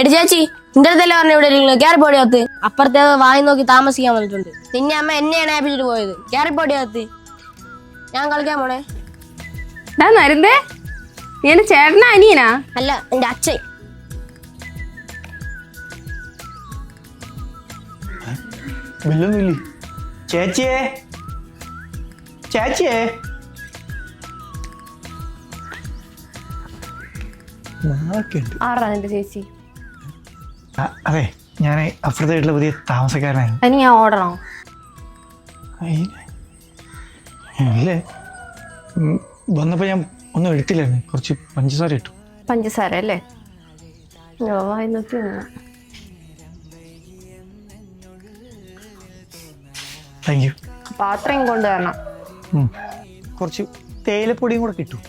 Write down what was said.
എടി ചേച്ചി നിന്റെ അടുത്തല്ലേ പറഞ്ഞ ഇവിടെ കയറിപ്പോടിയകത്ത് അപ്പുറത്തേത് വായി നോക്കി താമസിക്കാൻ വന്നിട്ടുണ്ട്. നിന്നെ അമ്മ എന്നെയാണ് ഏൽപ്പിച്ചിട്ട് പോയത്. കയറിപ്പോടിയകത്ത് ഞാൻ കളിക്കാൻ പോണേ. ഡാ നരുന്തേ നീ എന്റെ ചേട്ടനാ അനിയനാ? അല്ല എന്റെ അച്ഛൻ. ബില്ലൊന്നുമില്ലേ ചേച്ചിയേ? ചേച്ചിയേ? നാളൊക്കെ ഉണ്ട് ആറാ നിന്റെ ചേച്ചി? അതെ ഞാൻ അപ്പുറത്തെ വീട്ടിലെ പുതിയ താമസക്കാരനായിരുന്നു അതിന് ഞാൻ ഓടണോ അല്ലേ ഇല്ലേ? ഉം, വന്നപ്പോ ഞാൻ ഒന്നും എടുത്തില്ലായിരുന്നു. കുറച്ച് പഞ്ചസാര ഇട്ടു. പഞ്ചസാര അല്ലേ? വായി നോക്കി. താങ്ക് യു പാത്രം കൊണ്ടുവരണം. കുറച്ച് തേയിലപ്പൊടിയും കൂടെ കിട്ടും